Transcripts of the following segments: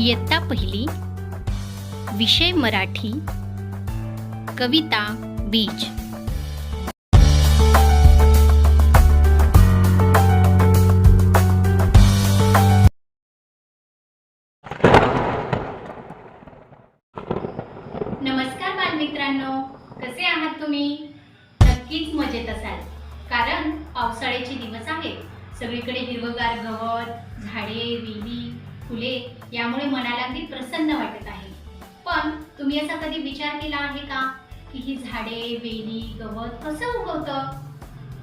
इयत्ता पहिली विषय मराठी कविता बीज. नमस्कार बालमित्रांनो कसे आहात तुम्ही? नक्कीच मजेत असाल कारण पावसाळ्याचे दिवस आहेत. सगळीकडे हिरवगार गवत झाडे वेली फुले यामुळे मनाला अगदी प्रसन्न वाटत आहे. पण तुम्ही असा कधी विचार केला आहे का? की ही झाडे वेली गवत कसं उगवतं?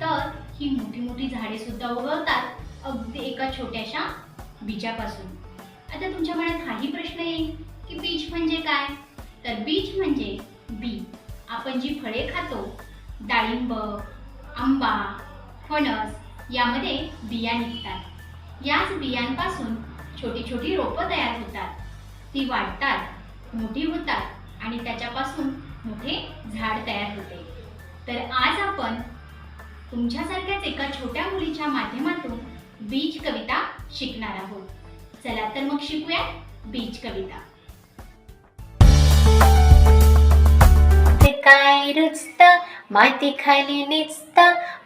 तर ही मोठी मोठी झाडे सुद्धा उगवतात अगदी एका छोट्याशा बीजापासून. आता तुमच्या मनात हाही प्रश्न येईल की बीज म्हणजे काय? तर बीज म्हणजे बी आपण जी फळे खातो डाळिंब आंबा फणस यामध्ये बिया निघतात. याच बियांपासून छोटी छोटी रोपं तयार होतात. ती वाढतात मोठी होतात आणि त्याच्यापासून मोठे झाड तयार होते. तर आज आपण तुमच्यासारख्याच एका छोट्या मुलीच्या माध्यमातून बीज कविता शिकणार आहोत. चला तर मग शिकूया बीज कविता. ते काय रुचतं माती खाली निचत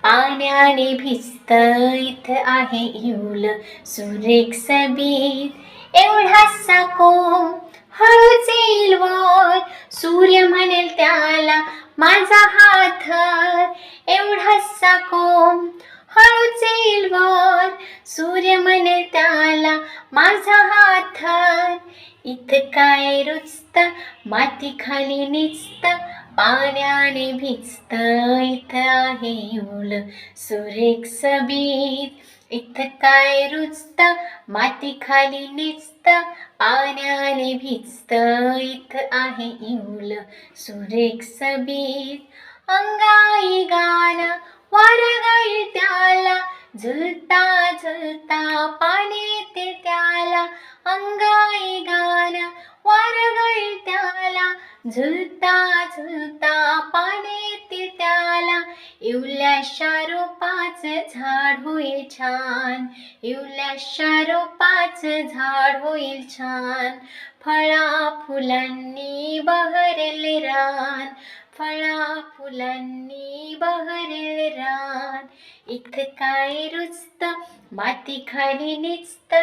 पाण्याने भिजत. इथं आहे इवल सुरेख सबीत एवढासा कोम हळूच येईल वर सूर्य म्हणेल त्याला माझा हात एवढासा कोम हळूच येईल वर सूर्य म्हणेल त्याला माझा हात इथं काय रुचत? माती खाली निचत पाण्याने भिजत इथं आहे उल सुरेख सबीत इथं काय रुचत माती खाली निचत पाण्याने भिजत इथं आहे इऊल सुरेख सबीत अंगाई गाणं वारगाई त्याला. झुलता झुलता पाणी ते त्याला. अंगाई गाणं झुलता झुलता पाणी त्याला इवल्याशा रोपाचं झाड होईल छान. इवल्याशा रोपाचं झाड होईल छान. फळा फुलांनी बहरले रान. फळा फुलांनी बहरले इथं काय रुचत माती खाली निचत.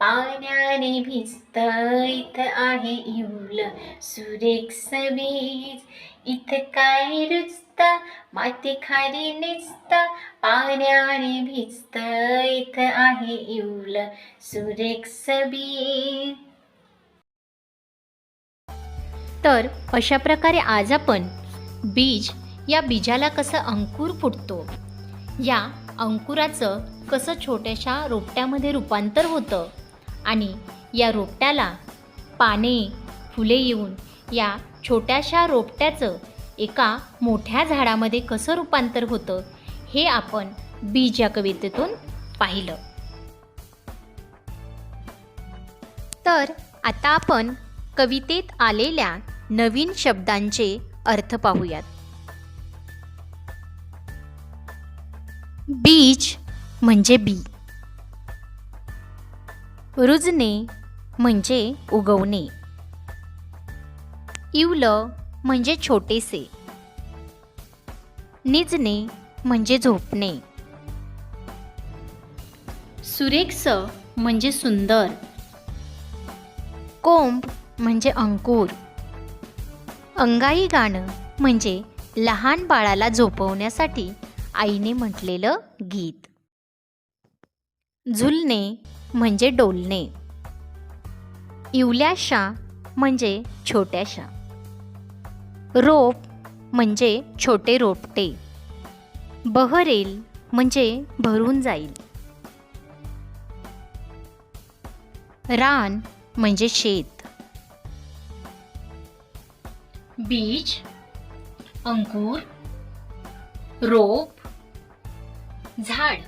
पाण्याने भिजत. इथं आहे इवल सुरेख सबीज इथं काय रुचत माती खाली निचत. पाण्याने भिजत. इथं आहे इवल सुरेख सबीज तर अशा प्रकारे आज आपण बीज या बीजाला कसं अंकुर फुटतो? या अंकुराचं कसं छोट्याशा रोपट्यामध्ये रूपांतर होतं आणि या रोपट्याला पाने फुले येऊन या छोट्याशा रोपट्याचं एका मोठ्या झाडामध्ये कसं रूपांतर होतं हे आपण बीज या कवितेतून पाहिलं. तर आता आपण कवितेत आलेल्या नवीन शब्दांचे अर्थ पाहूयात. बीज म्हणजे बी. रुजणे म्हणजे उगवणे. इवलं म्हणजे छोटेसे. निजणे म्हणजे झोपणे. सुरेखस म्हणजे सुंदर. कोंब म्हणजे अंकुर. अंगाई गाणं म्हणजे लहान बाळाला झोपवण्यासाठी आईने म्हटलेलं गीत. झुलणे म्हणजे डोलणे. इवल्याशा म्हणजे छोट्याशा रोप म्हणजे छोटे रोपटे. बहरेल म्हणजे भरून जाईल. रान म्हणजे शेत. बीज अंकुर रोप झाड.